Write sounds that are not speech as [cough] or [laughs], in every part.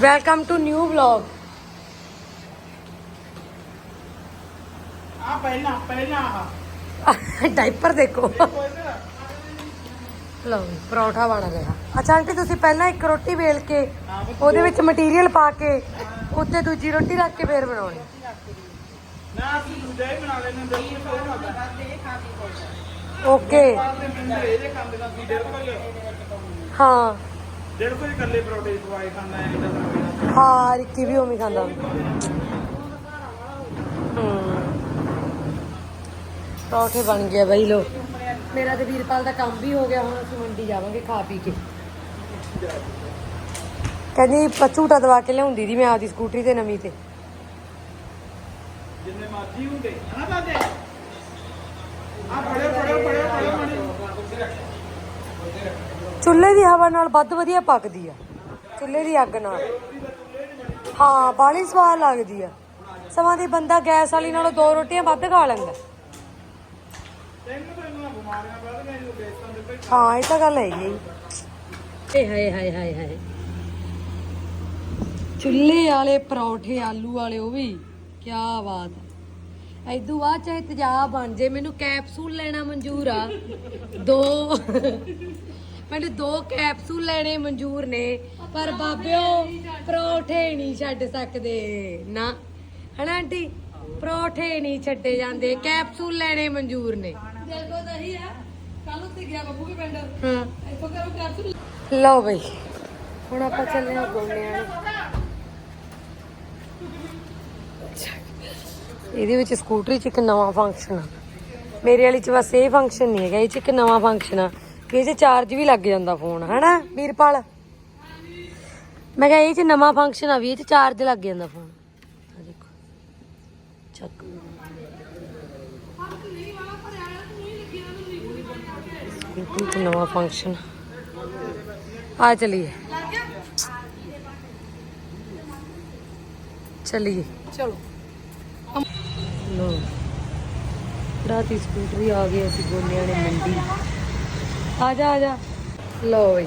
Welcome to new vlog ਆ ਪਹਿਲਾਂ ਪਹਿਲਾਂ ਡਾਈਪਰ ਦੇਖੋ ਲਓ ਜੀ, ਪਰੌਠਾ ਬਣ ਰਿਹਾ ਅੱਛਾ ਆਂਟੀ ਤੁਸੀਂ ਪਹਿਲਾਂ ਇੱਕ ਰੋਟੀ ਵੇਲ ਕੇ ਉਹਦੇ ਵਿੱਚ ਮਟੀਰੀਅਲ ਪਾ ਕੇ ਉੱਤੇ ਦੂਜੀ ਰੋਟੀ ਰੱਖ ਕੇ ਫੇਰ ਬਣਾਉਣੀ ਨਾ ਅਸੀਂ ਦੂਜਾ ਹੀ ਬਣਾ ਲੈਣੇ ਦਹੀਂ ਨੂੰ ਕੋਈ ਖਾਦਾ ਓਕੇ ਇਹਦੇ ਦਾ ਹਾਂ ਡੇਢ ਪਰੌਂਠੇ ਖਵਾਏ ਖਾਂਦਾ ਹਾਂ ਰਿੱਕੀ ਵੀ ਉਵੇਂ ਹੀ ਖਾਂਦਾ। ਹੂੰ। ਪਰੌਠੇ ਬਣ ਗਏ ਬਈ ਲੋ ਮੇਰਾ ਤੇ ਵੀਰਪਾਲ ਦਾ ਕੰਮ ਵੀ ਹੋ ਗਿਆ ਹੁਣ ਅਸੀਂ ਮੰਡੀ ਜਾਵਾਂਗੇ ਖਾ ਪੀ ਕੇ। ਕਹਿੰਦੀ ਪਚੂਟਾ ਦਵਾ ਕੇ ਲਿਆਉਂਦੀ ਦੀ ਮੈਂ ਆਪਦੀ ਸਕੂਟਰੀ ਤੇ ਨਵੀਂ ਤੇ। ਜਿੰਨੇ ਮਰਜ਼ੀ ਹੁੰਦੇ। ਹਨਾ ਦਾਦੇ ਆ ਫੜਿਓ ਫੜਿਓ ਫੜਿਓ ਫੜਿਓ ਮਣੀ ਚੁੱਲ੍ਹੇ ਦੀ ਹਵਾ ਨਾਲ ਵੱਧ ਵਧੀਆ ਪੱਕਦੀ ਆ। ਚੁੱਲ੍ਹੇ ਦੀ ਅੱਗ ਨਾਲ। ਹਾਂ, ਬਾਹਲੀ ਸਵਾਦ ਲੱਗਦੀ ਆ। ਸਮਾਂ ਦੀ ਬੰਦਾ ਗੈਸ ਵਾਲੀ ਨਾਲੋਂ ਦੋ ਰੋਟੀਆਂ ਵੱਧ ਖਾ ਲੈਂਦਾ। ਹਾਂ, ਇਹ ਤਾਂ ਗੱਲ ਹੈਗੀ ਏ ਹਾਏ ਹਾਏ ਹਾਏ ਹਾਏ ਚੁੱਲ੍ਹੇ ਵਾਲੇ, ਪਰੌਠੇ, ਆਲੂ ਵਾਲੇ, ਉਹ ਵੀ ਕੀ ਬਾਤ ਹੈ ਐਦੂ ਆ ਚਾਹੇ ਤਜਾਬ ਬਣ ਜੇ। ਮੈਨੂੰ ਕੈਪਸੂਲ ਲੈਣਾ ਮਨਜ਼ੂਰ ਆ। ਦੋ ਮੈਨੂੰ ਦੋ ਕੈਪਸੂਲ ਲੈਣੇ ਮਨਜ਼ੂਰ ਨੇ ਪਰ ਬਾਬਿਓ ਪਰੌਠੇ ਨਹੀਂ ਛੱਡ ਸਕਦੇ। ਨਾ। ਹਨਾ ਆਂਟੀ? ਪਰੌਠੇ ਨਹੀਂ ਛੱਡੇ ਜਾਂਦੇ ਕੈਪਸੂਲ ਲੈਣੇ ਮਨਜ਼ੂਰ ਨੇ। ਦੇਖੋ ਤਾਂ ਹੀ ਆ ਕੱਲ ਉੱਤੇ ਗਿਆ ਬੱਬੂ ਵੀ ਪਿੰਡ। ਹਾਂ। ਇੱਥੋਂ ਕਰੋ ਕੈਪਸੂਲ ਲਓ ਬਈ ਹੁਣ ਆਪਾਂ ਚੱਲੇ ਆ ਗੋਨਿਆਂ ਇਹਦੇ ਵਿੱਚ ਸਕੂਟਰੀ 'ਚ ਇੱਕ ਨਵਾਂ ਫੰਕਸ਼ਨ ਆ। ਮੇਰੇ ਵਾਲੀ 'ਚ ਬਸ ਇਹ ਫੰਕਸ਼ਨ ਨਹੀਂ ਹੈਗਾ ਇਹ 'ਚ ਇੱਕ ਨਵਾਂ ਫੰਕਸ਼ਨ ਆ। ਕਿ ਇਹ 'ਚ ਚਾਰਜ ਵੀ ਲੱਗ ਜਾਂਦਾ ਫੋਨ ਹਨਾ ਵੀਰਪਾਲ? ਮੈਂ ਕਿਹਾ ਇਹ 'ਚ ਨਵਾਂ ਫੰਕਸ਼ਨ ਆ ਵੀ ਇਹ 'ਚ ਚਾਰਜ ਲੱਗ ਜਾਂਦਾ ਫੋਨ ਆ ਦੇਖੋ। ਚੱਕ। ਸਕੂਟਰੀ 'ਚ ਨਵਾਂ ਫੰਕਸ਼ਨ ਆ ਚਲੀਏ। ਚਲੀਏ। ਚਲੋ। ਲੋ ਰਾਤੀ ਸਕੂਟਰੀ ਆ ਗਈ ਅਸੀਂ ਗੋਨਿਆਂ ਨੇ ਮੰਡੀ। ਆ ਜਾ ਆ ਜਾ ਲੋ ਬਈ।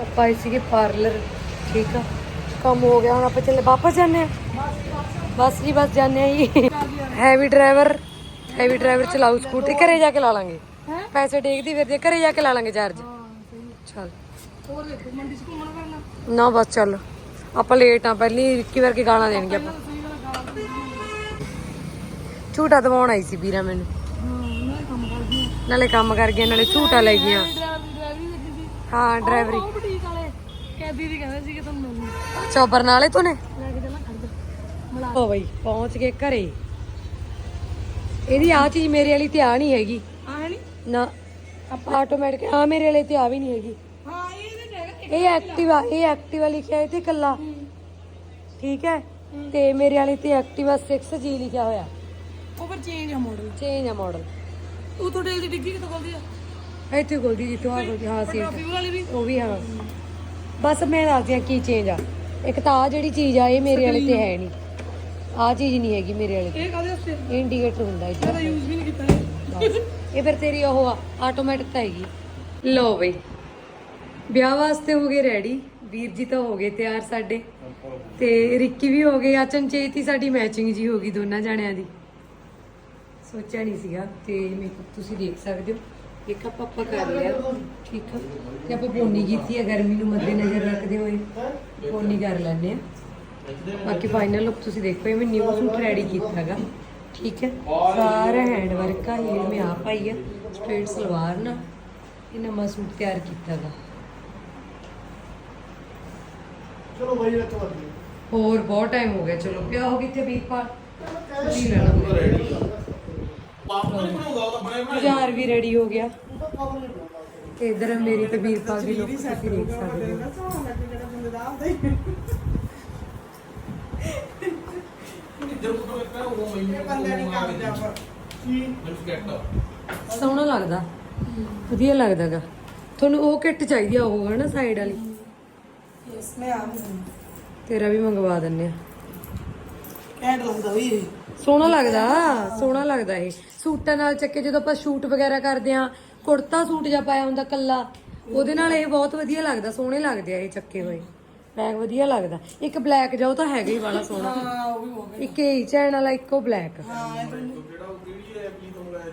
ਆਪਾਂ ਆਏ ਸੀਗੇ ਪਾਰਲਰ ਠੀਕ ਆ? ਕੰਮ ਹੋ ਗਿਆ ਹੁਣ ਆਪਾਂ ਚੱਲੇ ਵਾਪਸ ਜਾਂਦੇ ਆ। ਬਸ ਜੀ ਬਸ ਜਾਂਦੇ ਆ ਜੀ। ਹੈਵੀ ਡਰਾਈਵਰ ਹੈਵੀ ਡਰਾਈਵਰ ਚਲਾਉ ਸਕੂਟਰੀ ਘਰੇ ਜਾ ਕੇ ਲਾ ਲਾਂਗੇ। ਪੈਸੇ ਡੇਗਦੀ ਫਿਰਦੇ ਘਰੇ ਜਾ ਕੇ ਲਾ ਲਾਂਗੇ ਚਾਰਜ ਚੱਲ। ਹੋਰ ਦੇਖੋ ਮੰਡੀ ਚ ਘੁੰਮਣ ਫਿਰਨਾ? ਨਾ ਬਸ ਚੱਲ। ਆਪਾਂ ਲੇਟ ਆ ਪਹਿਲੀ ਰਿੱਕੀ ਵਰਗੇ ਗਾਲਾਂ ਦੇਣਗੇ ਆਪਾਂ। ਝੂਟਾ ਦਵਾਉਣ ਆਈ ਸੀ ਵੀਰਾ ਮੈਨੂੰ। ਨਾਲੇ ਕੰਮ ਕਰ ਗਿਆ ਨਾਲੇ ਝੂਟਾ ਲੈ ਗਿਆ ਹਾਂ ਡਰਾਈਵਰੀ। ਬੁਟੀਕ ਵਾਲੇ ਕੈਦੀ ਦੀ ਕਹਿੰਦੇ ਸੀ ਕਿ ਤੁਹਾਨੂੰ ਮਿਲਣੀ ਅੱਛਾ ਬਰਨਾਲੇ ਤੋਂ ਨੇ? ਲੈ ਕੇ ਖੜ ਹੋ ਬਈ ਪਹੁੰਚ ਗਏ ਘਰੇ। ਇਹਦੀ ਆ ਚੀਜ਼ ਮੇਰੇ ਵਾਲੀ ਤੇ ਆ ਨਹੀਂ ਹੈਗੀ। ਆ ਹੈ ਨਹੀਂ ਨਾ ਆਟੋਮੈਟਿਕ ਆ ਮੇਰੇ ਵਾਲੇ ਤੇ ਆ ਵੀ ਨਹੀਂ ਹੈਗੀ। ਹਾਂ ਇਹ ਐਕਟਿਵਾ ਇਹ ਐਕਟਿਵਾ ਲਿਖਿਆ ਹੈ ਤੇ ਕੱਲਾ ਠੀਕ ਹੈ? ਤੇ ਮੇਰੇ ਵਾਲੇ ਤੇ ਐਕਟਿਵਾ 6G ਲਿਖਿਆ ਹੋਇਆ। ਉਹ ਫਿਰ ਚੇਂਜ ਆ ਮਾਡਲ ਚੇਂਜ ਆ ਮਾਡਲ ਉਹ ਤੁਹਾਡੇ ਦੀ ਡਿੱਗੀ ਕਿੱਥੋਂ ਖੋਲਦੀ ਆ? ਇੱਥੇ ਖੋਲਦੀ ਜਿੱਥੋਂ ਆ ਖੋਲਦੀ ਹਾਂ ਵਾਲੀ ਵੀ? ਉਹ ਵੀ ਹਾਂ। ਬਸ ਮੈਂ ਦੱਸਦੀ ਹਾਂ ਕੀ ਚੇਂਜ ਆ। ਇੱਕ ਤਾਂ ਆ ਜਿਹੜੀ ਚੀਜ਼ ਆ ਇਹ ਮੇਰੇ ਵਾਲੇ ਤੇ ਹੈ ਨਹੀਂ। ਆ ਚੀਜ਼ ਨਹੀਂ ਹੈਗੀ ਮੇਰੇ ਵਾਲੇ ਇਹ ਕਾਹਦੇ ਵਾਸਤੇ? ਤੇ ਇੰਡੀਕੇਟਰ ਹੁੰਦਾ ਇੱਥੇ। ਇਹਦਾ ਯੂਜ਼ ਵੀ ਨਹੀਂ ਕੀਤਾ ਹੈ ਬਸ। ਇਹ ਫਿਰ ਤੇਰੀ ਉਹ ਆ ਆਟੋਮੈਟਿਕ ਤਾਂ ਹੈਗੀ। ਲੋ ਬਈ। ਵਿਆਹ ਵਾਸਤੇ ਹੋ ਗਏ ਰੈਡੀ ਵੀਰ ਜੀ ਤਾਂ ਹੋ ਗਏ ਤਿਆਰ ਸਾਡੇ। ਤੇ ਰਿੱਕੀ ਵੀ ਹੋ ਗਈ ਅਚਨਚੇਤ ਹੀ ਸਾਡੀ ਮੈਚਿੰਗ ਜੀ ਹੋ ਗਈ ਦੋਨਾਂ ਜਾਣਿਆਂ ਦੀ। ਸੋਚਿਆ ਨਹੀਂ ਸੀਗਾ ਤੇ ਮੇਕਅਪ ਤੁਸੀਂ ਦੇਖ ਸਕਦੇ ਹੋ। ਮੇਕਅਪ ਆਪਾਂ ਕਰ ਲਿਆ। ਠੀਕ ਆ। ਤੇ ਆਪਾਂ ਪੋਨੀ ਕੀਤੀ ਹੈ ਗਰਮੀ ਨੂੰ ਮੱਦੇ ਨਜ਼ਰ ਰੱਖਦੇ ਹੋਏ। ਪੋਨੀ ਕਰ ਲੈਂਦੇ ਆ। ਬਾਕੀ ਫਾਈਨਲ ਲੁੱਕ ਤੁਸੀਂ ਦੇਖੋ ਇਹ ਮੈਂ ਨਿਊ ਸੂਟ ਰੈਡੀ ਕੀਤਾ ਹੈਗਾ ਠੀਕ ਹੈ ਸਾਰਾ ਹੈਂਡ ਵਰਕ ਆ ਇਹ ਮੈਂ ਆਪ ਆਈ ਆ। ਸਟ੍ਰੇਟ ਸਲਵਾਰ ਨਾਲ ਇਹ ਨਵਾਂ ਸੂਟ ਤਿਆਰ ਕੀਤਾ ਹੈਗਾ ਚਲੋ ਬਾਈ ਰੱਖੋ ਹੋਰ ਬਹੁਤ ਟਾਈਮ ਹੋ ਗਿਆ। ਚਲੋ ਪਿਆ ਹੋ ਕਿੱਥੇ ਵੀਰਪਾਲ? ਜੀ ਲੈਣਾ ਯਾਰ ਵੀ ਰੈਡੀ ਹੋ ਗਿਆ। ਤੇ ਇਧਰ ਮੇਰੀ ਤੇ ਵੀਰਪਾਲ ਦੀ ਲੁੱਕ ਤੁਸੀਂ ਦੇਖ ਸਕਦੇ ਹੋ। ਸੋਹਣਾ ਲੱਗਦਾ। ਵਧੀਆ ਲੱਗਦਾਗਾ। ਤੁਹਾਨੂੰ ਉਹ ਕਿੱਟ ਚਾਹੀਦੀ ਆ ਉਹ ਹੈ ਨਾ ਸਾਈਡ ਵਾਲੀ? ਯਸ ਮੈਂ ਆ ਤੇਰਾ ਵੀ ਮੰਗਵਾ ਦਿੰਨੇ ਆ। ਕੈਂਡ ਲੱਗਦਾ ਵੀ ਇਹ। ਸੋਹਣਾ ਲੱਗਦਾ ਸੋਹਣਾ ਲੱਗਦਾ ਇਹ। ਸੂਟਾਂ ਨਾਲ ਚੱਕੇ ਜਦੋਂ ਆਪਾਂ ਸ਼ੂਟ ਵਗੈਰਾ ਕਰਦੇ ਆ ਕੁੜਤਾ ਸੂਟ ਜਾਂ ਪਾਇਆ ਹੁੰਦਾ ਕੱਲਾ ਉਹਦੇ ਨਾਲ ਇਹ ਬਹੁਤ ਵਧੀਆ ਲੱਗਦਾ ਸੋਹਣੇ ਲੱਗਦੇ ਆ ਇਹ ਚੱਕੇ ਹੋਏ। ਬੈਗ ਵਧੀਆ ਲੱਗਦਾ। ਇੱਕ ਬਲੈਕ ਜਾ ਉਹ ਤਾਂ ਹੈਗਾ ਹੀ ਵਾਲਾ ਸੋਹਣਾ। ਹਾਂ ਉਹ ਵੀ ਹੋ ਗਿਆ। ਇੱਕ ਇਹ ਚੈਨ ਵਾਲਾ ਇੱਕੋ ਬਲੈਕ। ਹਾਂ ਇਹ ਤਾਂ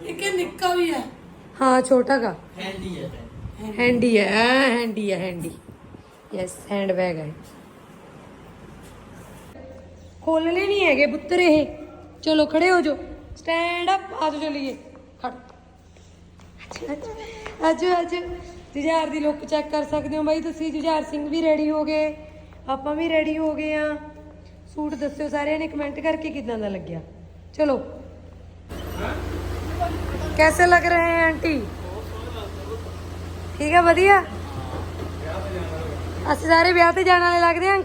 ਇੱਕ ਇਹ ਨਿੱਕਾ ਵੀ ਹੈ। ਹਾਂ ਛੋਟਾ ਗਾ। ਹੈਂਡੀ ਹੈ। ਹੈਂਡੀ ਹੈ ਐ ਹੈਂਡੀ ਹੈ ਹੈਂਡੀ ਯੈਸ ਹੈਂਡ ਬੈਗ ਹੈ। ਖੋਲਣੇ ਨਹੀਂ ਹੈਗੇ ਪੁੱਤਰ ਇਹ। ਚਲੋ ਖੜੇ ਹੋ ਜਾਓ ਸਟੈਂਡ ਅਪ ਆ ਜਾਓ ਚਲੀਏ ਖੜ ਅੱਜ ਅੱਜ ਜੁਝਾਰ ਦੀ ਲੁੱਕ ਚੈੱਕ ਕਰ ਸਕਦੇ ਹੋ ਬਾਈ ਤੁਸੀਂ ਜੁਝਾਰ ਸਿੰਘ ਵੀ ਰੈਡੀ ਹੋ ਗਏ ਆਪਾਂ ਵੀ ਰੈਡੀ ਹੋ ਗਏ ਆ ਸੂਟ ਦੱਸਿਓ ਸਾਰਿਆਂ ਨੇ ਕਮੈਂਟ ਕਰਕੇ ਕਿਦਾਂ ਦਾ ਲੱਗਿਆ ਚਲੋ कैसे लग रहे हैं आंटी ਠੀਕ ਹੈ ਵਧੀਆ ਅਸੀਂ ਸਾਰੇ ਵਿਆਹ ਤੇ ਜਾਣ ਵਾਲੇ ਲੱਗਦੇ ਆ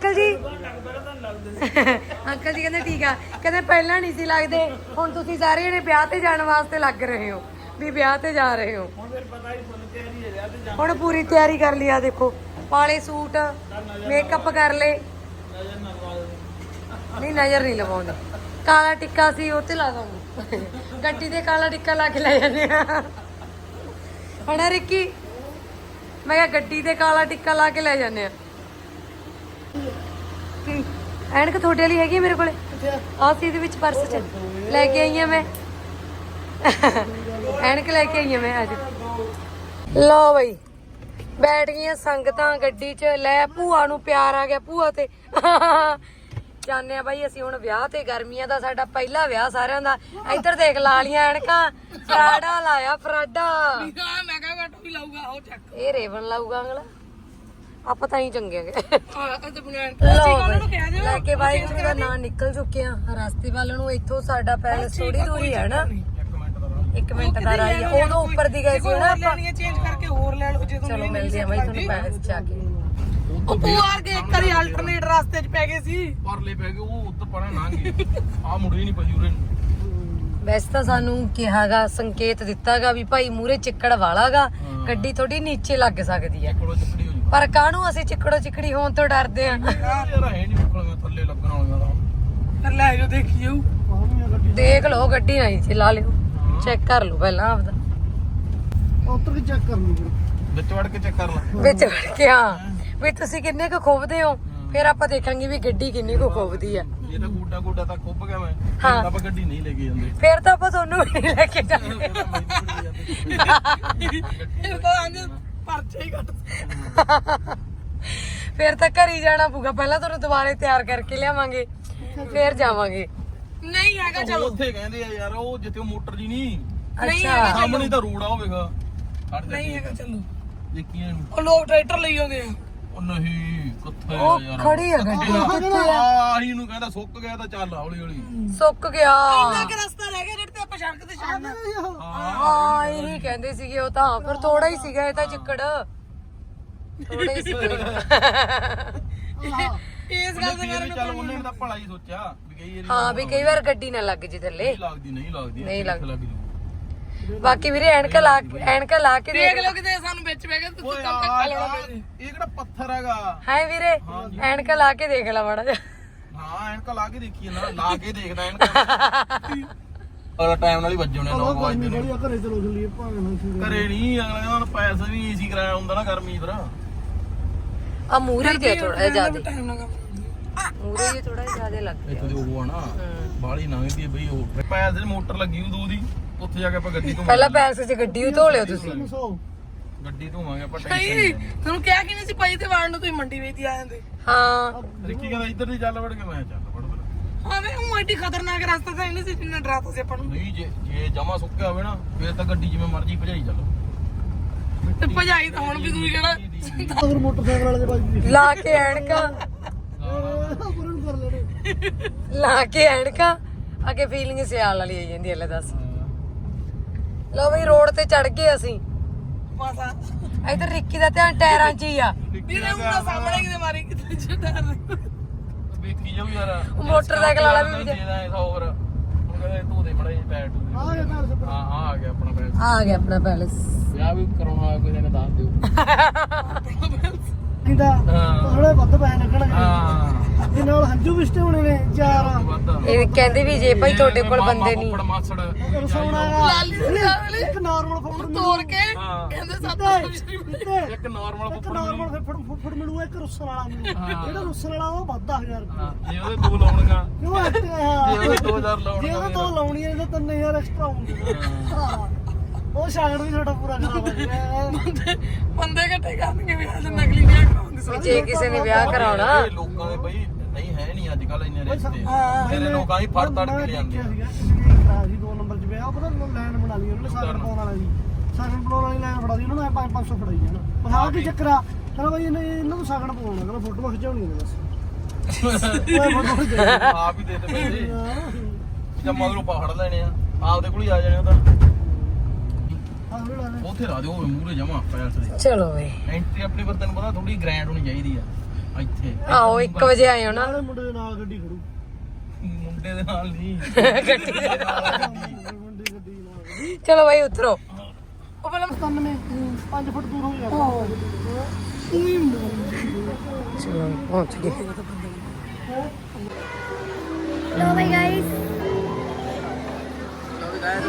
ਅੰਕਲ ਜੀ [laughs] ਅੰਕਲ ਜੀ ਕਹਿੰਦੇ ਠੀਕ ਆ। ਕਹਿੰਦੇ ਪਹਿਲਾਂ ਨਹੀਂ ਸੀ ਲੱਗਦੇ। ਹੁਣ ਤੁਸੀਂ ਸਾਰੇ ਜਣੇ ਵਿਆਹ ਤੇ ਜਾਣ ਵਾਸਤੇ ਲੱਗ ਰਹੇ ਹੋ। ਵੀ ਵਿਆਹ ਤੇ ਜਾ ਰਹੇ ਹੋ। ਹੁਣ ਫਿਰ ਪਤਾ ਹੀ ਫੁੱਲ ਤਿਆਰੀ ਹੈ ਵਿਆਹ ਤੇ ਜਾ ਹੁਣ ਪੂਰੀ ਤਿਆਰੀ ਕਰ ਲਈ ਆ ਦੇਖੋ। ਪਾਲੇ ਸੂਟ ਮੇਕਅਪ ਕਰ ਲਏ। ਨਜ਼ਰ ਨਾ ਲਵਾ ਨਹੀਂ ਨਜ਼ਰ ਨਹੀਂ ਲਵਾਉਂਦੇ। ਕਾਲਾ ਟਿੱਕਾ ਸੀ ਉਹ ਤੇ ਲਾ ਦਾਂਗੇ ਗੱਡੀ ਤੇ ਕਾਲਾ ਟਿੱਕਾ ਲਾ ਕੇ ਲੈ ਜਾਂਦੇ ਆ। ਹਣਾ ਰਿੱਕੀ? ਮੈਂ ਕਿਹਾ ਗੱਡੀ ਤੇ ਕਾਲਾ ਟਿੱਕਾ ਲਾ ਕੇ ਲੈ ਜਾਂਦੇ ਆ। ਐਨਕ ਤੁਹਾਡੇ ਵਾਲੀ ਹੈਗੀ ਆ ਮੇਰੇ ਕੋਲੇ? ਆਹ ਸੀ ਇਹਦੇ ਵਿੱਚ ਪਰਸ ਚ। ਲੈ ਕੇ ਆਈ ਆ ਮੈਂ। ਐਨਕ ਲੈ ਕੇ ਆਈ ਆ ਮੈਂ ਅੱਜ। ਲਓ ਬਈ ਬੈਠ ਗਈਆਂ ਸੰਗਤਾਂ ਗੱਡੀ 'ਚ। ਲੈ ਭੂਆ ਨੂੰ ਪਿਆਰ ਆ ਗਿਆ ਭੂਆ ਤੇ। ਜਾਣੇ ਆ ਬਾਈ ਅਸੀਂ ਹੁਣ ਵਿਆਹ ਤੇ ਗਰਮੀਆਂ ਦਾ ਸਾਡਾ ਪਹਿਲਾ ਵਿਆਹ ਸਾਰਿਆਂ ਦਾ। ਇੱਧਰ ਦੇਖ ਲਾ ਲੀਆਂ ਐਨਕਾਂ ਫਰਾਡਾ ਲਾਇਆ ਫਰਾਡਾ। ਮੈਂ ਕਹਾਂ ਵੀ ਲਾਊਗਾ ਉਹ ਚੱਕ। ਇਹ ਰੇਵਨ ਲਾਊਗਾ ਅਗਲਾ। ਆਪਾਂ ਤਾਂ ਹੀ ਚੰਗੇ ਹੈਗੇ। ਬਈ, ਲੈ ਕੇ ਬਾਈਕ ਦਾ ਨਾਂ ਨਿਕਲ ਚੁੱਕੇ ਆ ਰਸਤੇ ਵੱਲ ਨੂੰ ਇੱਥੋਂ ਸਾਡਾ ਪੈਲਸ ਥੋੜੀ ਦੂਰੀ ਹੈ ਨਾ। ਇੱਕ ਮਿੰਟ ਦਾ ਰਾਹ ਦਾ ਹੀ ਆ। ਉਦੋਂ ਉੱਪਰ ਦੀ ਗਏ ਸੀ ਨਾ ਆਪਾਂ ਲੈਣੀਆਂ ਚੇਂਜ ਕਰਕੇ ਹੋਰ ਲੈ ਲਓ ਜੇ ਚਲੋ ਮਿਲਦੇ ਆ ਬਾਈ ਤੁਹਾਨੂੰ ਪੈਲਸ ਚ ਆ ਕੇ। ਉਹ ਪੂਆਰ ਕੇ ਇੱਕ ਵਾਰੀ ਆਲਟਰਨੇਟ ਰਸਤੇ 'ਚ ਪੈ ਗਏ ਸੀ। ਪਰਲੇ ਪੈ ਗਏ ਉਹ ਉੱਤਰ ਪਰਾਂ ਗਏ। ਆ ਮੁੜੀ ਨਹੀਂ ਪਈ ਉਰੇ ਨੂੰ। ਵੈਸੇ ਤਾਂ ਸਾਨੂੰ ਕਿਹਾਗਾ ਸੰਕੇਤ ਦਿੱਤਾਗਾ ਵੀ ਭਾਈ ਮੂਰੇ ਚਿੱਕੜ ਵਾਲਾਗਾ ਗੱਡੀ ਥੋੜੀ ਨੀਚੇ ਲੱਗ ਸਕਦੀ ਹੈ ਕੋਲੋਂ ਚੱਕੜੀ ਹੋ ਪਰ ਕਾਹਨੂੰ ਅਸੀਂ ਚਿੱਕੜੋ ਚਿੱਕੜੀ ਹੋਣ ਤੋਂ ਡਰਦੇ ਆ? ਯਾਰ ਹੈ ਨਹੀਂ ਥੱਲੇ ਲੱਗਣ ਲੈ ਦੇਖੀ ਜਾਊ। ਦੇਖ ਲਓ ਗੱਡੀ ਨਹੀਂ ਚਲਾ ਲਿਓ। ਚੈੱਕ ਕਰ ਲਓ ਪਹਿਲਾਂ ਆਪਦਾ। ਉੱਤਰ ਕੇ ਚੈੱਕ ਕਰ ਲਓ ਵਿੱਚ ਵੜ ਕੇ ਚੈੱਕ ਕਰ ਲੈ। ਵਿੱਚ ਵੜ ਕੇ ਹਾਂ। ਵੀ ਤੁਸੀਂ ਕਿੰਨੇ ਕੁ ਖੋਬਦੇ ਹੋ? ਫਿਰ ਆਪਾਂ ਦੇਖਾਂਗੇ ਵੀ ਗੱਡੀ ਕਿੰਨੀ ਕੁ ਖੋਬਦੀ ਆ। ਇਹ ਤਾਂ ਗੋਡਾ ਗੋਡਾ ਤਾਂ ਖੁੱਬ ਗਿਆ ਮੈਂ। ਹਾਂ। ਆਪਾਂ ਗੱਡੀ ਨਹੀਂ ਲੈ ਕੇ ਜਾਂਦੇ। ਫਿਰ ਤਾਂ ਆਪਾਂ ਤੁਹਾਨੂੰ ਵੀ ਨਹੀਂ [laughs] ਲੈ ਕੇ ਜਾਂਦੇ। ਇਹ ਤਾਂ ਅੰਜ ਪਰਚੇ ਹੀ ਕੱਟ ਫਿਰ ਤਾਂ ਘਰ ਹੀ ਜਾਣਾ ਪਊਗਾ। ਪਹਿਲਾਂ ਤੁਹਾਨੂੰ ਦੁਬਾਰੇ ਤਿਆਰ ਕਰਕੇ ਲਿਆਵਾਂਗੇ ਫਿਰ ਜਾਵਾਂਗੇ। ਨਹੀਂ ਹੈਗਾ ਉਹ ਚਲੋ ਉੱਥੇ ਕਹਿੰਦੇ ਆ ਯਾਰ ਉਹ ਜਿੱਥੇ ਉਹ ਮੋਟਰ ਜੀ ਨਹੀਂ। ਅੱਛਾ। ਸਾਹਮਣੇ ਤਾਂ ਰੋਡ ਆ ਉਹ ਵੇਖਾ ਹਟ ਜਾ ਨਹੀਂ ਹੈਗਾ ਚਲੋ। ਦੇਖੀਏ ਇਹਨੂੰ। ਉਹ ਲੋਕ ਟਰੈਕਟਰ ਲਈ ਆਉਂਦੇ ਆ। ਉਹ ਨਹੀਂ ਕਿੱਥੇ ਆ ਉਹ ਯਾਰ। ਖੜੀ ਆ ਗੱਡੀ। ਕਿੱਥੇ ਆ? ਆ? ਇਹਨੂੰ ਕਹਿੰਦਾ ਸੁੱਕ ਗਿਆ ਤਾਂ ਚੱਲ ਹੌਲੀ ਹੌਲੀ। ਸੁੱਕ ਗਿਆ। ਇੰਨਾ ਕਿ ਰਸਤਾ ਰਹਿ ਗਿਆ ਜਿਹੜੇ ਤੇ ਆਪਾਂ ਸੜਕ ਤੇ ਛੱਡਣਾ ਹਾਂ ਇਹੀ ਕਹਿੰਦੇ ਸੀਗੇ ਉਹ ਤਾਂ ਫਿਰ ਥੋੜਾ ਹੀ ਸੀਗਾ ਇਹ ਤਾਂ ਚਿੱਕੜ ਥੋੜਾ ਹੀ ਸੀਗਾ। ਇਸ ਗੱਲ ਦੇ ਫਿਰ ਵੀ ਚੱਲ ਉਹਨੇ ਤਾਂ ਭਲਾ ਹੀ ਸੋਚਿਆ ਵੀ ਕਈ ਵਾਰੀ ਹਾਂ ਵੀ ਕਈ ਵਾਰ ਗੱਡੀ ਨਾ ਲੱਗ ਜੇ ਥੱਲੇ। ਨਹੀਂ ਲੱਗਦੀ ਨਹੀਂ ਲੱਗਦੀ ਨਹੀਂ ਇੱਥੇ ਲੱਗਦੀ। ਲੱਗ ਜੂ। ਬਾਕੀ ਵੀਰੇ ਐਨਕ ਲਾ ਐਨਕ ਲਾ ਕੇ ਦੇਖ ਦੇਖ ਲਓ ਕਿਤੇ ਸਾਨੂੰ ਵਿੱਚ ਪੈ ਗਿਆ ਤੁਸੀਂ ਕੰਮ ਧੱਕਾ ਲਾਉਣਾ ਇਹ ਕਿਹੜਾ ਪੱਥਰ ਹੈਗਾ? ਹਾਏ ਵੀਰੇ ਐਨਕ ਲਾ ਕੇ ਦੇਖ ਲੈ ਮਾੜਾ ਜਿਹਾ। ਹਾਂ ਐਨਕਾ ਲਾ ਕੇ ਦੇਖੀਏ ਨਾ ਲਾ ਕੇ ਦੇਖਦਾ ਐਨਕਾ। [laughs] ਅਗਲਾ ਟਾਈਮ ਨਾਲ ਹੀ ਵੱਜਣੇ 9 ਵਜੇ ਨੇ ਘਰੇ ਚਲੋ ਚੱਲੀਏ ਭਾਗਣਾ ਸੀ ਘਰੇ ਨਹੀਂ ਅਗਲਾ ਕਹਿੰਦਾ ਹੁਣ ਪੈਸਾ ਵੀ ਏਸੀ ਕਰਾਇਆ ਹੁੰਦਾ ਨਾ ਗਰਮੀ ਫਿਰ ਆ ਮੂਰੇ ਤੇ ਥੋੜਾ ਜ਼ਿਆਦਾ। ਨਾ ਮੂਰੇ ਹੀ ਥੋੜਾ ਜ਼ਿਆਦਾ ਲੱਗ ਗਿਆ। ਇੱਥੇ ਉਹ ਆ ਨਾ ਬਾਲੀ ਲੰਘਦੀ ਹੈ ਬਈ ਉਹ। ਪੈਸੇ ਦੀ ਮੋਟਰ ਲੱਗੀ ਹੁੰਦੀ ਉਹਦੀ ਉੱਥੇ ਜਾ ਕੇ ਆਪਾਂ ਗੱਡੀ ਘੁਮਾ ਪਹਿਲਾਂ ਪੈਸੇ 'ਚ ਗੱਡੀ ਵੀ ਧੋ ਲਿਓ ਤੁਸੀਂ। ਗੱਡੀ ਧੋਵਾਂਗੇ ਆਪਾਂ ਨਹੀਂ ਤੁਹਾਨੂੰ ਕਿਹਾ ਕਿ ਨਹੀਂ ਸੀ ਪਈ ਤੇ ਵਾਣ ਨੂੰ ਤੁਸੀਂ ਮੰਡੀ ਵੇਚਦੀ ਆ ਜਾਂਦੇ। ਹਾਂ। ਰਿੱਕੀ ਕਹਿੰਦਾ ਇੱਧਰ ਦੀ ਚੱਲ ਵੜ ਕੇ ਮੈਂ ਕਿਹਾ ਚੱਲ ਵੜ ਫਿਰ ਹਾਂ ਵੇ ਉਹ ਐਡੀ ਖਤਰਨਾਕ ਰਸਤਾ ਤਾਂ ਨਹੀਂ ਸੀ ਜਿੰਨਾ ਡਰਾਤਾ ਸੀ ਆਪਾਂ ਨੂੰ। ਨਹੀਂ ਜੇ ਜੇ ਜਮਾ ਸੁੱਕਿਆ ਹੋਵੇ ਨਾ ਫਿਰ ਤਾਂ ਗੱਡੀ ਜਿਵੇਂ ਮਰਜ਼ੀ ਭਜਾਈ ਚੱਲੋ। ਤੇ ਭਜਾਈ ਤਾਂ ਹੁਣ ਵੀ ਤੁਸੀਂ ਕਿਹੜਾ ਅਗਰ ਮੋਟਰਸਾਈਕਲ ਵਾਲੇ ਦੇ ਬਾਜੀ ਲਾ ਕੇ ਐਨਕਾਂ। ਪੂਰਨ ਕਰ ਲੈਣੇ। ਲਾ ਕੇ ਐਨਕਾਂ ਅੱਗੇ ਫੀਲਿੰਗ ਸਿਆਲ ਵਾਲੀ ਆਈ ਜਾਂਦੀ ਹੈ ਲੈ ਦੱਸ। ਲਓ ਬਈ ਰੋਡ ਤੇ ਚੜ ਗਏ ਅਸੀਂ। ਪਾਸਾ ਇੱਧਰ ਰਿੱਕੀ ਦਾ ਧਿਆਨ ਟਾਇਰਾਂ 'ਚ ਹੀ ਆ। ਵੀਰੇ ਉਹ ਤਾਂ ਸਾਹਮਣੇ ਕਿਤੇ ਮਾਰੀ ਕਿਤੇ ਛੱਡਾਰ ਵੇਖੀ ਜਾਊ ਯਾਰ। ਮੋਟਰਸਾਈਕਲ ਵਾਲਾ ਵੀ ਦੇ ਦਾ 100 ਹੋਰ। ਹੁਣ ਕਹਿੰਦੇ ਤੂੰ ਦੇ ਮੜਾ ਪੈਰ ਟੂ ਆ ਗਿਆ ਹਾਂ ਆ ਗਿਆ ਆਪਣਾ ਪੈਰ ਆ ਗਿਆ ਆਪਣਾ ਪੈਲਸ। ਵਿਆਹ ਵੀ ਕਰਾਉਣਾ ਕੋਈ ਨੇ ਦੱਸ ਦਿਓ। [laughs] ਇਹਦਾ ਹਾਂ। ਥੋੜੇ ਵੱਧ ਪੈ ਲੱਗਣਗੇ। ਹਾਂ। ਤੇ ਨਾਲ ਹੰਝੂ ਵਿਸਟੇ ਹੋਣੇ ਨੇ ਚਾਰ। ਇਹ ਕਹਿੰਦੇ ਵੀ ਜੇ ਭਾਈ ਤੁਹਾਡੇ ਕੋਲ ਬੰਦੇ ਨਹੀਂ। ਮਾਸੜ ਲਾਲੀ ਦੇ ਇੱਕ ਨਾਰਮਲ ਫੁੱਫੜ ਤੋੜ ਕੇ ਹਾਂ। ਕਹਿੰਦੇ ਸੱਤ। ਇੱਕ ਨਾਰਮਲ ਇੱਕ ਫੁੱਫੜ ਨਾਰਮਲ ਫੁੱਫੜ ਮਿਲੂਗਾ ਇੱਕ ਰੁੱਸਣ ਵਾਲਾ ਮਿਲੂਗਾ। ਜਿਹੜਾ ਰੁੱਸਣ ਵਾਲਾ ਉਹ ਵੱਧਾ 1000 ਰੁਪਏ। ਜੇ ਉਹਦੇ ਦੋ ਲਾਉਣਗਾ। ਕਿਉਂ ਐਕਟ ਜੇ ਉਹਦੇ 2000 ਜੇ ਲਾਉਣਗਾ ਉਹਦੇ ਦੋ ਲਾਉਣੀਆਂ ਇਹਦੇ 3000 ਐਕਸਟਰਾ ਹੋਣਗੇ। ਹਾਂ। ਉਹ ਸ਼ਾਗਰ ਵੀ ਤੁਹਾਡਾ ਪੂਰਾ ਖਰਾਬ ਹੋ ਗਿਆ ਬੰਦੇ ਬੰਦੇ ਇਕੱਠੇ ਕਰਨਗੇ ਵੀ ਅੱਜ ਨਕਲੀ ਵਿਆਹ ਕਰਾਉਂਦੇ ਸੀ ਜੇ ਕਿਸੇ ਨੇ ਵਿਆਹ ਕਰਾਉਣਾ। ਇਹ ਲੋਕਾਂ ਦੇ ਬਈ ਨਹੀਂ ਹੈ ਨਹੀਂ ਅੱਜ ਕੱਲ ਇੰਨੇ ਰਿਸ਼ਤੇ। ਤੇਰੇ ਲੋਕਾਂ ਦੀ ਫੜ ਤੜ ਕੇ ਲਿਆਂਦੇ ਸੀ ਦੋ ਨੰਬਰ 'ਚ ਵਿਆਹ ਪਤਾ ਲੈਣ ਬਣਾ ਲਈ ਉਹਨਾਂ ਨੇ ਸਾਗਰ ਪਾਉਣ ਵਾਲਾ ਜੀ ਸਾਗਰ ਪਾਉਣ ਵਾਲੀ ਲੈਣ ਫੜਾ ਦੀ ਉਹਨਾਂ ਨੂੰ 5 500 ਫੜਾਈ ਜਾਣਾ ਆਹ ਕੀ ਚੱਕਰ ਆ? ਕਹਿੰਦਾ ਬਾਈ ਇਹਨੇ ਇਹਨਾਂ ਨੂੰ ਸਾਗਣ ਪਾਉਣਾ ਕਹਿੰਦਾ ਫੋਟੋ ਖਿਚਾਉਣੀ ਹੈ ਬਸ। ਆਪ ਹੀ ਦੇ ਦੇ ਆ ਜਾਂ ਮਗਰੋਂ ਪਹਾੜ ਲੈਣੇ ਆ। ਆਪਦੇ ਕੋਲ ਹੀ ਆ ਜਾਣੇ ਉਹ ਤਾਂ। ਉੱਥੇ ਲਾ ਦਿਓ ਮੂਰੇ ਜਮਾ ਪੈਲਸ ਦੇ ਚਲੋ ਬਈ ਐਂਟਰੀ ਆਪਣੀ ਪਰ ਤੈਨੂੰ ਪਤਾ ਥੋੜੀ ਗ੍ਰੈਂਡ ਹੋਣੀ ਚਾਹੀਦੀ ਆ ਇੱਥੇ। ਆਓ 1 ਵਜੇ ਆਏ ਹੋ ਨਾ। ਨਾਲੇ ਮੁੰਡੇ ਦੇ ਨਾਲ ਗੱਡੀ ਖੜੂ। ਮੁੰਡੇ ਦੇ ਨਾਲ ਨਹੀਂ। [laughs] ਗੱਡੀ ਦੇ ਮੁੰਡੇ ਗੱਡੀ ਨਾਲ। ਚਲੋ ਬਾਈ ਉਤਰੋ। ਉਹ ਪਹਿਲਾਂ ਕੰਮ ਨੇ 5 ਫੁੱਟ ਦੂਰ ਹੋ ਗਿਆ। ਚਲੋ ਪਹੁੰਚ ਗਏ। ਲੋ ਬਈ ਗਾਇਸ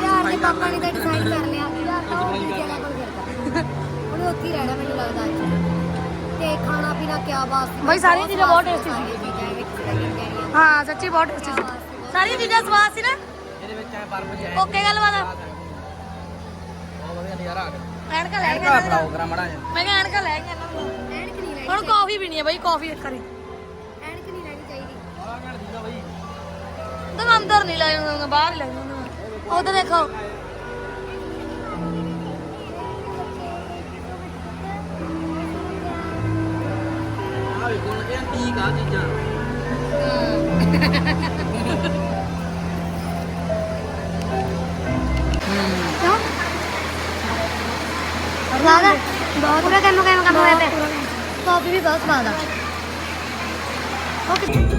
ਯਾਰ ਦੇ ਪਾਪਾ ਨੇ ਤਾਂ ਡਿਸਾਈਡ ਕਰ ਲਿਆ ਯਾਰ ਤਾਂ ਉਹ ਵੀ ਜਗ੍ਹਾ ਕੋਲ ਫਿਰਦਾ। ਉਹਨੇ ਉੱਥੇ ਹੀ ਰਹਿਣਾ ਮੈਨੂੰ ਲੱਗਦਾ ਅੱਜ। ਤੇ ਖਾਣਾ ਪੀਣਾ ਕਿਆ ਬਾਤ ਬਈ ਸਾਰੀਆਂ ਚੀਜ਼ਾਂ ਬਹੁਤ tasty ਸਾਰੀਆਂ ਚੀਜ਼ਾਂ ਵਿੱਚ ਲੱਗੀਆਂ ਹਾਂ ਸੱਚੀ ਬਹੁਤ ਟੇਸਟੀ ਸੀ। ਸਾਰੀਆਂ ਚੀਜ਼ਾਂ ਸਵਾਦ ਸੀ ਨਾ? ਇਹਦੇ ਵਿੱਚ ਐ ਬਰਫ ਓਕੇ ਗੱਲਬਾਤ ਆ। ਐਨਕਾਂ ਲੈ ਗਏ ਪ੍ਰੋਗਰਾਮ ਮੈਂ ਕਿਹਾ ਐਨਕਾਂ ਲੈ ਗਏ ਇਹਨਾਂ ਨੂੰ। ਐਨਕ ਨਹੀਂ ਲੈਣੀ ਹੁਣ ਕਾਫੀ ਪੀਣੀ ਹੈ ਬਈ ਕਾਫੀ ਇੱਕ ਵਾਰੀ। ਐਨਕ ਨਹੀਂ ਲੈਣੀ ਚਾਹੀਦੀ। ਤਾਂ ਅੰਦਰ ਨਹੀਂ ਲੈ ਬਾਹਰ ਲੈ ਉਧਰ ਦੇਖੋ। ਕਿਉਂ ਸਵਾਦ ਆ ਬਹੁਤ ਪੂਰਾ ਕੰਮ ਕੰਮ ਕੰਮ ਹੋਇਆ ਤੇ ਕਾਫੀ ਵੀ ਬਹੁਤ ਸਵਾਦ ਆ। ਆ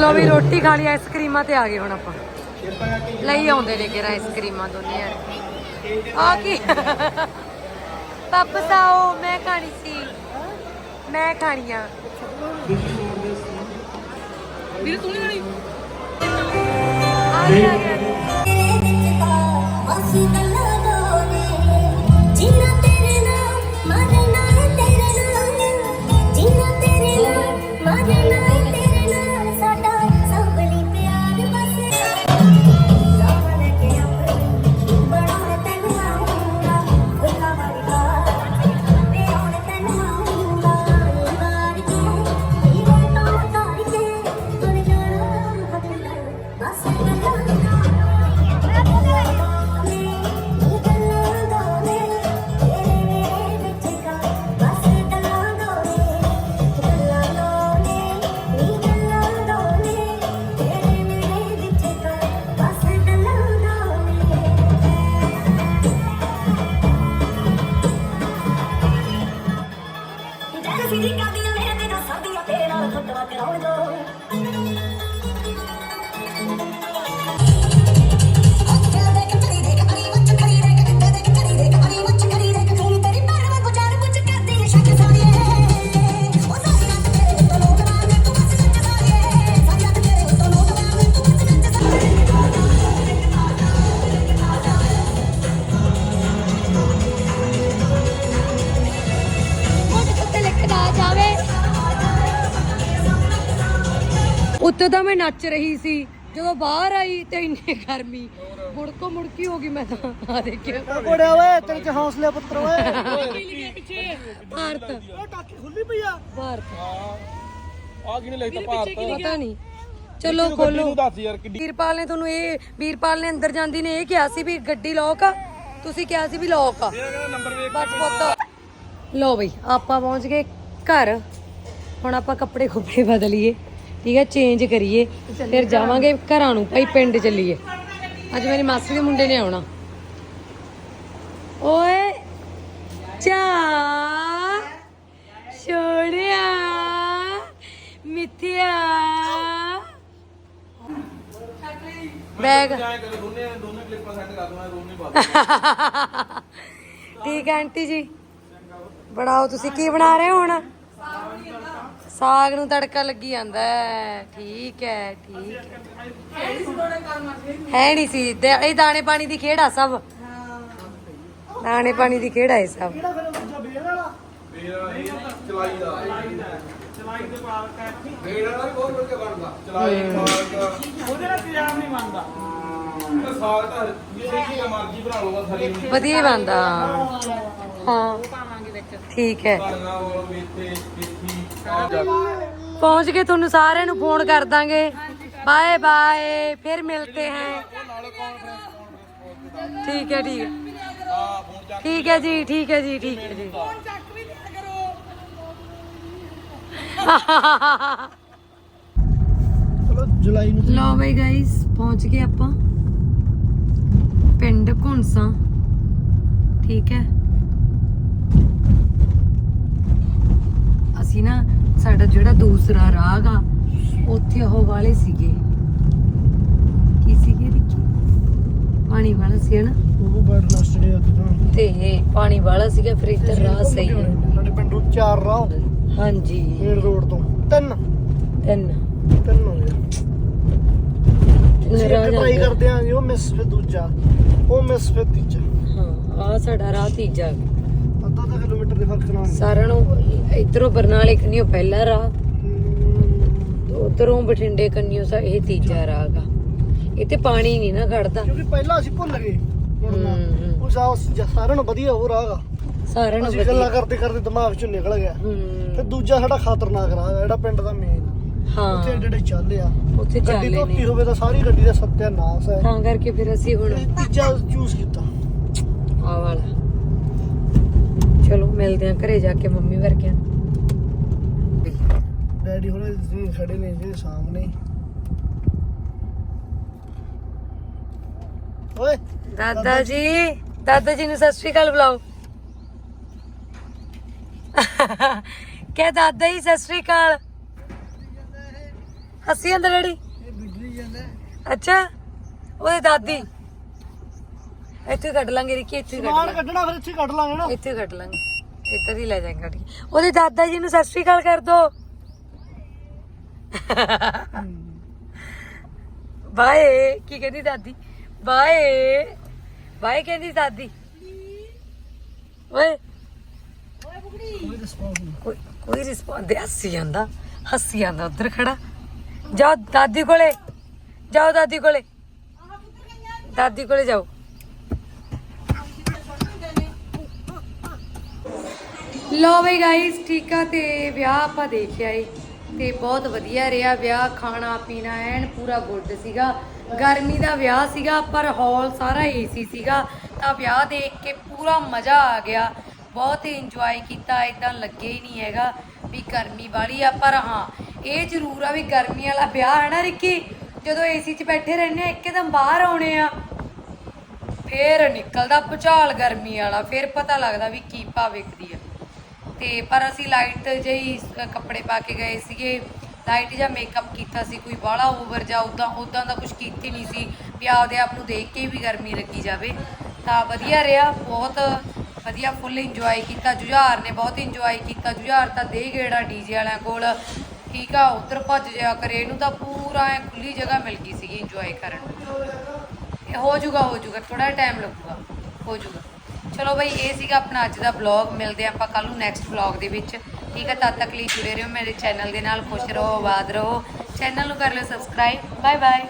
ਲੋ ਵੀ ਰੋਟੀ ਖਾ ਲਈ ਆਈਸਕ੍ਰੀਮਾਂ ਤੇ ਆ ਗਏ ਹੁਣ ਆਪਾਂ। ਲਈ ਆਉਂਦੇ ਨੇ ਕਿਹੜਾ ਆਈਸਕ੍ਰੀਮਾਂ ਦੋਨੇ ਆ ਆ ਕੀ? ਵਾਪਸ ਆਓ ਮੈਂ ਖਾਣੀ ਸੀ। ਮੈਂ ਖਾਣੀਆਂ। ਵੀਰੇ ਤੂੰ ਨਹੀਂ ਗਣੀ ਆ ਗਿਆ ਆ ਗਿਆ ਜੀਨਾ ਸਿੱਧੀ ਕਾਦੀਆਂ ਮੇਰੇ ਤੇ ਨਾ ਤੇਰੇ ਨਾਲ ਫਟਵਾ ਕਰਾਉਣ ਦੋ। ਉੱਤੇ ਤਾਂ ਮੈਂ ਨੱਚ ਰਹੀ ਸੀ ਜਦੋਂ ਬਾਹਰ ਆਈ ਤੇ ਇੰਨੀ ਗਰਮੀ ਮੁੜਕੋ ਮੁੜਕੀ ਹੋ ਗਈ ਮੈਂ ਤਾਂ ਆ ਦੇਖਿਓ ਕੋੜਿਆ ਓਏ ਤੇਰੇ ਚ ਹੌਸਲੇ ਪੁੱਤਰ ਓਏ। ਭਾਰਤ। ਓਏ ਟਾਕੀ ਖੁੱਲੀ ਪਈ ਆ। ਭਾਰਤ। ਆ ਕਿਨੇ ਲਿਖਤਾ ਭਾਰਤ ਪਤਾ ਨਹੀਂ। ਚਲੋ ਖੋਲੋ। ਤੂੰ ਦੱਸ ਯਾਰ ਕਿੱਡੀ ਵੀਰਪਾਲ ਨੇ ਤੁਹਾਨੂੰ ਇਹ ਵੀਰਪਾਲ ਨੇ ਅੰਦਰ ਜਾਂਦੀ ਨੇ ਇਹ ਕਿਹਾ ਸੀ ਵੀ ਗੱਡੀ ਲੌਕ ਆ। ਤੁਸੀਂ ਕਿਹਾ ਸੀ ਵੀ ਲੌਕ ਆ। ਬਸ ਪੁੱਤ। ਲੋ ਬਈ ਆਪਾਂ ਪਹੁੰਚ ਗਏ ਘਰ। ਹੁਣ ਆਪਾਂ ਕੱਪੜੇ ਕੁੱਪੜੇ ਬਦਲੀਏ। ਠੀਕ ਹੈ ਚੇਂਜ ਕਰੀਏ ਫਿਰ ਜਾਵਾਂਗੇ ਘਰਾਂ ਨੂੰ ਭਾਈ ਪਿੰਡ ਚੱਲੀਏ। ਅੱਜ ਮੇਰੀ ਮਾਸੀ ਦੇ ਮੁੰਡੇ ਨੇ ਆਉਣਾ। ਓਏ ਚਾ ਛੋੜਿਆ ਮਿੱਥਿਆ। ਬੈਗ। ਠੀਕ ਹੈ ਆਂਟੀ ਜੀ। ਬਣਾਓ ਤੁਸੀਂ ਕੀ ਬਣਾ ਰਹੇ ਹੋ ਹੁਣ? ਸਾਗ ਨੂੰ ਤੜਕਾ ਲੱਗੀ ਜਾਂਦਾ ਹੈ। ਠੀਕ ਹੈ ਠੀਕ ਹੈ। ਹੈ ਨਹੀਂ ਸੀ। ਤੇ ਇਹ ਦਾਣੇ ਪਾਣੀ ਦੀ ਆ ਸਭ? ਦਾਣੇ ਪਾਣੀ ਦੀ ਆ ਇਹ ਸਭ। ਕਿਹੜਾ ਫਿਰ ਦੂਜਾ ਬੇਰ ਵਾਲਾ? ਮੇਰਾ ਇਹ ਚਲਾਈ ਦਾ ਚਲਾਈ ਦੇ ਪਾਰਕ ਮੇਰਾ ਤਾਂ ਬਹੁਤ ਵਧੀਆ ਹੀ। ਬਣਦਾ ਹਾਂ ਠੀਕ ਹੈ ਕਰਨਾ ਉਹ ਮੇਥੇ ਮੇਥੀ ਪਹੁੰਚ ਕੇ ਤੁਹਾਨੂੰ ਸਾਰਿਆਂ ਨੂੰ ਫੋਨ ਕਰ ਦਾਂਗੇ। ਬਾਏ ਬਾਏ ਫਿਰ ਮਿਲਤੇ ਹੈ। ਠੀਕ ਹੈ ਠੀਕ ਹੈ। ਠੀਕ ਹੈ ਜੀ ਠੀਕ ਹੈ ਜੀ ਠੀਕ ਹੈ ਜੀ। ਚਲੋ ਜੁਲਾਈ ਨੂੰ ਲਓ ਬਈ ਗਾਇਸ ਪਹੁੰਚ ਗਏ ਆਪਾਂ। ਪਿੰਡ ਘੁੰਸਾ ਠੀਕ ਹੈ। ਅਸੀਂ ਨਾ ਸਾਡਾ ਜਿਹੜਾ ਦੂਸਰਾ ਰਾਗ ਆ ਉੱਥੇ ਉਹ ਵਾਲੇ ਸੀਗੇ। ਕੀ ਸੀਗੇ ਦੇਖੀ ਪਾਣੀ ਵਾਲਾ ਸੀ ਹਨਾ ਉਹ ਬੈਠ ਨਸਟੜੇ ਉੱਤੇ ਤਾਂ। ਤੇ ਪਾਣੀ ਵਾਲਾ ਸੀਗਾ ਫਿਰ ਇੱਧਰ ਰਾਹ ਸਹੀ ਹੈ ਸਾਡੇ ਪਿੰਡ ਚਾਰ ਰਾਹ ਹੁੰਦੇ ਹਾਂਜੀ। ਮੇਨ ਰੋਡ ਤੋਂ। ਤਿੰਨ। ਤਿੰਨ। ਤਿੰਨ ਹੋ ਗਏ ਤਿੰਨ ਰਾਹ ਇੱਕ ਟਰਾਈ ਜਾਂਦੇ ਕਰਦੇ ਆਂਗੇ ਉਹ ਮਿਸ ਫਿਰ ਦੂਜਾ ਉਹ ਮਿਸ ਫਿਰ ਤੀਜਾ। ਹਾਂ ਆ ਸਾਡਾ ਰਾਹ ਤੀਜਾ। ਅੱਧਾ ਕਿਲੋਮੀਟਰ ਦੇ ਫ਼ਰਕ ਨਾਲ ਸਾਰਿਆਂ ਨੂੰ ਇਧਰੋਂ ਬਰਨਾਲੇ ਕੰਨਿਓ ਪਹਿਲਾ ਰਾਹ ਉਧਰੋਂ ਬਠਿੰਡੇ ਕੰਨਿਓ ਸਾ ਇਹ ਤੀਜਾ ਰਾਹ ਗਾ। ਇਹ ਤੇ ਪਾਣੀ ਨਹੀਂ ਨਾ ਖੜਦਾ। ਕਿਉਂਕਿ ਪਹਿਲਾਂ ਅਸੀਂ ਭੁੱਲ ਗਏ ਮੁੜਨਾ ਹੂੰ, ਹੂੰ। ਉਹ ਸਾ- ਸਾਰਿਆਂ ਨੂੰ ਵਧੀਆ ਹੋ ਰਾਗਾ ਸਾਰਿਆਂ ਨੂੰ ਗੱਲਾਂ ਕਰਦੇ ਕਰਦੇ ਦਿਮਾਗ ਚੋਂ ਨਿਕਲ ਗਿਆ। ਫਿਰ ਦੂਜਾ ਸਾਡਾ ਖਤਰਨਾਕ ਰਾਹ ਜਿਹੜਾ ਪਿੰਡ ਦਾ ਮੇਨ ਉੱਥੇ ਹਾਂ। ਜਿਹੜੇ ਚੱਲੇ ਆ। ਉੱਥੇ ਗੱਡੀ ਚੱਲੇ ਧੋਤੀ ਨੇ। ਹੋਵੇ ਤਾਂ ਸਾਰੀ ਗੱਡੀ ਦਾ ਸੱਤਿਆਨਾਸ਼ ਹੈ। ਤਾਂ ਕਰਕੇ ਫਿਰ ਅਸੀਂ ਹੁਣ ਤੀਜਾ ਚੂਜ਼ ਕੀਤਾ। ਆ ਵਾਲਾ। ਮਿਲਦੇ ਆ ਘਰੇ ਜਾ ਕੇ ਮੰਮੀ ਵਰਗਿਆਂ ਡੈਡੀ ਹੋਰੇ ਜੀ ਖੜੇ ਨੇ ਜੀ ਸਾਹਮਣੇ। ਓਏ। ਦਾਦਾ ਜੀ ਦਾਦਾ ਜੀ ਨੂੰ ਸਤਿ ਸ਼੍ਰੀ ਅਕਾਲ ਬੁਲਾਓ। ਕਹਿ ਦਾਦਾ ਜੀ ਸਤਿ ਸ਼੍ਰੀ ਅਕਾਲ। ਹੱਸੀ ਜਾਂਦਾ ਡੈਡੀ? ਇਹ ਬਿਜਲੀ ਜਾਂਦਾ। ਅੱਛਾ ਉਹਦੇ ਦਾਦੀ। ਇੱਥੇ ਕੱਢ ਲਾਂਗੇ ਰਿੱਕੀ ਇੱਥੇ ਕੱਢ ਲਾਂਗੇ। ਕੱਢਣਾ ਫਿਰ ਇੱਥੇ ਹੀ ਕੱਢ ਲਾਂਗੇ ਨਾ। ਇੱਥੇ ਹੀ ਕੱਢ ਲਾਂਗੇ। ਇੱਧਰ ਹੀ ਲੈ ਜਾਏਗਾ ਕੱਢ ਉਹਦੇ ਦਾਦਾ ਜੀ ਨੂੰ ਸਤਿ ਸ਼੍ਰੀ ਅਕਾਲ ਕਰ ਦੋ। ਬਾਏ, ਕੀ ਕਹਿੰਦੀ ਦਾਦੀ? ਬਾਏ ਬਾਏ ਕਹਿੰਦੀ ਦਾਦੀ। ਓਏ। ਕੋਈ ਰਿਸਪੌਂਸ ਨਹੀਂ ਕੋਈ ਕੋਈ ਰਿਸਪੌਂਸ ਦੇ ਹੱਸੀ ਜਾਂਦਾ ਹੱਸੀ ਜਾਂਦਾ ਉਧਰ ਖੜਾ। ਜਾਓ ਦਾਦੀ ਕੋਲੇ, ਜਾਓ ਦਾਦੀ ਕੋਲੇ। ਦਾਦੀ ਕੋਲੇ ਜਾਓ। ਲੋ ਬਈ ਗਾਇਸ ਠੀਕ ਆ ਤੇ ਵਿਆਹ ਆਪਾਂ ਦੇਖਿਆ ਏ। ਤੇ ਬਹੁਤ ਵਧੀਆ ਰਿਹਾ ਵਿਆਹ, ਖਾਣਾ, ਪੀਣਾ, ਐਨ ਪੂਰਾ ਗੁੱਡ ਸੀਗਾ। ਗਰਮੀ ਦਾ ਵਿਆਹ ਸੀਗਾ, ਪਰ ਹਾਲ ਸਾਰਾ ਏਸੀ ਸੀਗਾ। ਤਾਂ ਵਿਆਹ ਦੇਖ ਕੇ ਪੂਰਾ ਮਜ਼ਾ ਆ ਗਿਆ। ਬਹੁਤ ਇੰਜੋਏ ਕੀਤਾ ਇਦਾਂ ਲੱਗੇ ਹੀ ਨਹੀਂ ਹੈਗਾ ਵੀ ਗਰਮੀ ਵਾਲੀ ਆ, ਪਰ ਹਾਂ, ਇਹ ਜ਼ਰੂਰ ਆ ਵੀ ਗਰਮੀ ਵਾਲਾ ਵਿਆਹ ਹੈ ਨਾ ਰਿੱਕੀ? ਜਦੋਂ ਏਸੀ 'ਚ ਬੈਠੇ ਰਹਿੰਦੇ ਆ, ਇੱਕਦਮ ਬਾਹਰ ਆਉਣੇ ਆ। ਫੇਰ ਨਿਕਲਦਾ ਭੁਚਾਲ ਗਰਮੀ ਵਾਲਾ, ਫੇਰ ਪਤਾ ਲੱਗਦਾ ਵੀ ਕੀ ਭਾਵ ਵੇਖਦੀ ਆ। ਤੇ ਪਰ ਅਸੀਂ ਲਾਈਟ ਜਿਹੀ ਸ- ਕੱਪੜੇ ਪਾ ਕੇ ਗਏ ਸੀਗੇ। ਲਾਈਟ ਜਾਂ ਮੇਕਅਪ ਕੀਤਾ ਸੀ, ਕੋਈ ਬਾਹਲਾ ਓਵਰ ਜਾਂ ਉਦਾਂ ਉਦਾਂ ਦਾ ਕੁਝ ਕੀਤੀ ਨਹੀਂ ਸੀ ਵੀ ਆਪਦੇ ਆਪ ਨੂੰ ਦੇਖ ਕੇ ਵੀ ਗਰਮੀ ਲੱਗੀ ਜਾਵੇ। ਤਾਂ ਵਧੀਆ ਰਿਹਾ, ਬਹੁਤ ਵਧੀਆ ਫੁੱਲ ਇੰਜੋਏ ਕੀਤਾ। ਜੁਝਾਰ ਨੇ ਬਹੁਤ ਇੰਜੋਏ ਕੀਤਾ। ਜੁਝਾਰ ਤਾਂ ਦੇ ਗੇੜਾ ਡੀਜੇ ਵਾਲਿਆਂ ਕੋਲ। ਠੀਕ ਆ, ਉਧਰ ਭੱਜ ਜਿਆ ਕਰੇ, ਇਹਨੂੰ ਤਾਂ ਪੂਰਾ ਐ ਖੁੱਲੀ ਜਗ੍ਹਾ ਮਿਲ ਗਈ ਸੀਗੀ ਇੰਜੋਏ ਕਰਨ। ਨੂੰ ਇਹ ਹੋ ਜਾਊਗਾ ਹੋ ਜਾਊਗਾ ਥੋੜਾ ਟਾਈਮ ਲੱਗੂਗਾ। ਹੋ ਜਾਊਗਾ ਚਲੋ ਬਈ, ਇਹ ਸੀਗਾ ਆਪਣਾ ਅੱਜ ਦਾ ਵਲੌਗ ਮਿਲਦੇ ਆਪਾਂ ਕੱਲ ਨੂੰ ਨੈਕਸਟ ਵਲੌਗ ਦੇ ਵਿੱਚ। ਠੀਕ ਹੈ ਤਦ ਤੱਕ ਲਈ ਜੁੜੇ ਰਹੋ ਮੇਰੇ ਚੈਨਲ ਦੇ ਨਾਲ। ਖੁਸ਼ ਰਹੋ, ਆਬਾਦ ਰਹੋ। ਚੈਨਲ ਨੂੰ ਕਰ ਲਿਓ ਸਬਸਕ੍ਰਾਈਬ ਬਾਏ ਬਾਏ